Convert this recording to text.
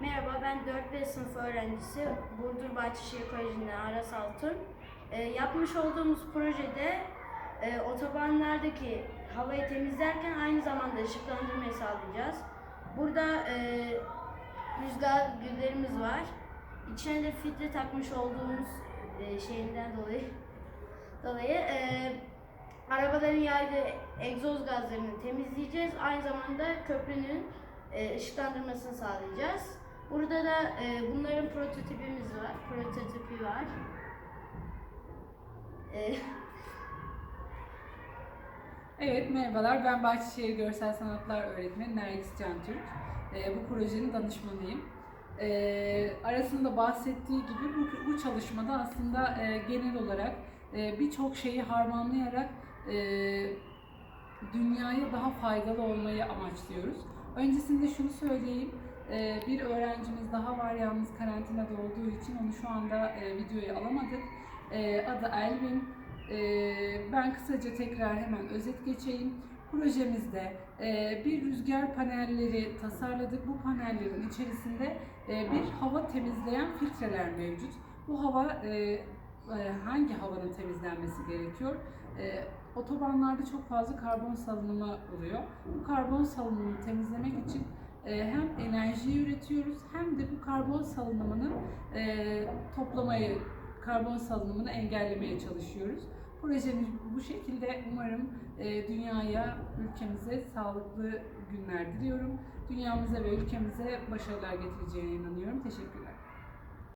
Merhaba, ben 4B sınıf öğrencisi Burdur Bahçeşehir Koleji'nden Aras Altun. Ee, yapmış olduğumuz projede e, otobanlardaki havayı temizlerken aynı zamanda ışıklandırmayı sağlayacağız. Burada e, rüzgar güllerimiz var. İçine de filtre takmış olduğumuz e, şeyinden dolayı dolayı e, arabaların yaydığı egzoz gazlarını temizleyeceğiz. Aynı zamanda köprünün e, ışıklandırmasını sağlayacağız. Burada da e, bunların prototipimiz var. Prototipi var. E, Evet, merhabalar. Ben Bahçeşehir Görsel Sanatlar Öğretmeni Nergis Can Türk. Ee, bu projenin danışmanıyım. Ee, arasında bahsettiği gibi bu, bu çalışmada aslında e, genel olarak e, birçok şeyi harmanlayarak e, dünyaya daha faydalı olmayı amaçlıyoruz. Öncesinde şunu söyleyeyim. E, bir öğrencimiz daha var yalnız karantinada olduğu için onu şu anda e, videoya alamadık. E, adı Elvin. Ee, ben kısaca tekrar hemen özet geçeyim. Projemizde e, bir rüzgar panelleri tasarladık. Bu panellerin içerisinde e, bir hava temizleyen filtreler mevcut. Bu hava hangi havanın temizlenmesi gerekiyor? Otobanlarda çok fazla karbon salınımı oluyor. Bu karbon salınımını temizlemek hem enerji üretiyoruz hem de bu karbon salınımını e, toplamayı karbon salınımını engellemeye çalışıyoruz. Projemiz bu şekilde umarım e, dünyaya, ülkemize sağlıklı günler diliyorum. Dünyamıza ve ülkemize başarılar getireceğine inanıyorum. Teşekkürler.